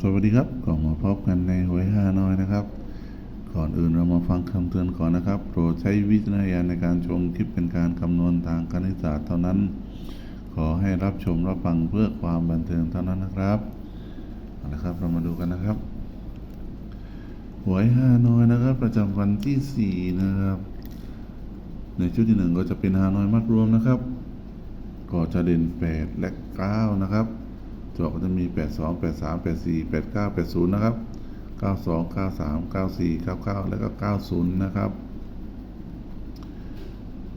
สวัสดีครับก็มาพบกันในหวยฮานอยนะครับ ก่อนอื่นเรามาฟังคำเตือนก่อนนะครับ โปรดใช้วิจารณญาณในการชมคลิปเป็นการคำนวณทางคณิตศาสตร์เท่านั้น ขอให้รับชมรับฟังเพื่อความบันเทิงเท่านั้นนะครับเอาละครับ เรามาดูกันนะครับ หวยฮานอยนะครับ ประจำวันที่ 4 นะครับ ในชุดที่หนึ่งก็จะเป็นฮานอยมัดรวมนะครับ ก็จะเด่น 8 และ 9 นะครับ จอก็จะมี 82 83 84 89 80 นะครับ 92 93 94 99 แล้วก็ 90 นะครับ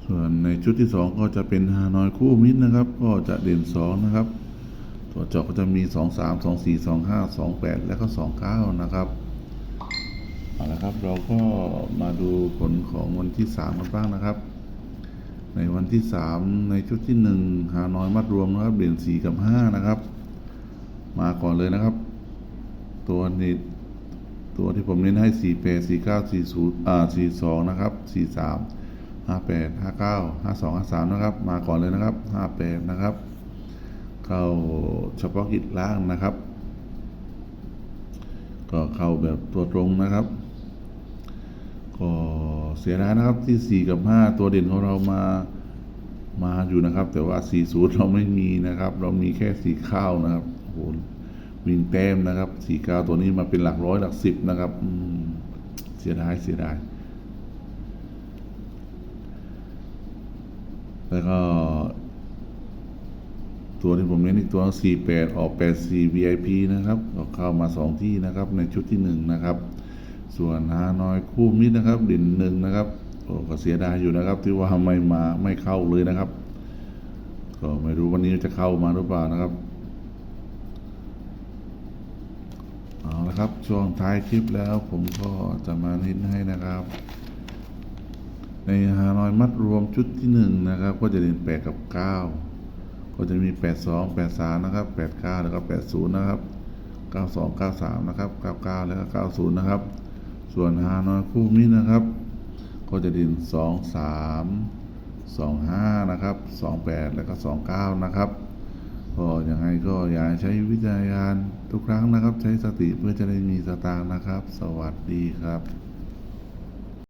ส่วนในชุดที่ 2 ก็จะเป็นฮานอยคู่มิตรนะครับ ก็จะเด่น 2 นะครับ ตัวจาะก็จะมี 23 24 25 28 แล้วก็ 29 นะครับเอาละครับเราก็มาดูผลของวันที่ 3 กันบ้างนะครับ ในวันที่ 3 ในชุดที่ 1 หาน้อยมัดรวมนะครับเด่น4 กับ 5 นะครับ มาก่อนเลยนะครับ ตัวนี้ตัวที่ผมเน้นให้ 4 8 4 9 4 0อ่า42 นะครับ 43 58 59 52 53 นะครับ มาก่อนเลยนะครับ 58 นะครับ เข้าเฉพาะกิจล่างนะครับ ก็เข้าแบบตัวตรงนะครับ ก็เสียดายนะครับที่ 4 กับ 5 ตัวเด่นของเรามามาอยู่นะครับ แต่ว่า 4 0 เราไม่มีนะครับ เรามีแค่ 4 ข้าวนะครับ โหวิ่งแต้มนะครับ4 9ตัวนี้มาเป็นหลักร้อยหลักสิบนะครับเสียดายเสียดายแล้วก็ ตัวที่ผมเน้นอีกตัว48 ออก 84 VIP นะครับก็เข้ามา 2 ที่นะครับ ในชุดที่ 1 นะครับ ส่วนฮานอยคู่มิตรนะครับด่นหนึ่งนะครับโอ้ก็เสียดายอยู่นะครับ ที่ว่าไม่มาไม่เข้าเลยนะครับ ก็ไม่รู้วันนี้จะเข้ามาหรือเปล่านะครับะครับ ช่วงท้ายคลิปแล้วผมก็จะมาเน้นให้นะครับ ในฮานอยมัดรวมชุดที่หนึ่งนะครับ ก็จะเด่นแปดกับเก้าก็จะมีแปดสองแปดสามนะครับแปดเก้าแล้วก็แปดศูนย์นะครับเก้าสองเก้าสามนะครับเก้าเก้าแล้วก็เก้าศูนย์นะครับ ส่วนฮานอยคู่มิตรนะครับ ก็จะเด่นสองสามสองห้านะครับสองแปดแล้วก็สองเก้านะครับ ก็ยังไงก็อย่าใช้วิจารณญาณทุกครั้งนะครับ ใช้สติเพื่อจะได้มีสตางค์นะครับ สวัสดีครับ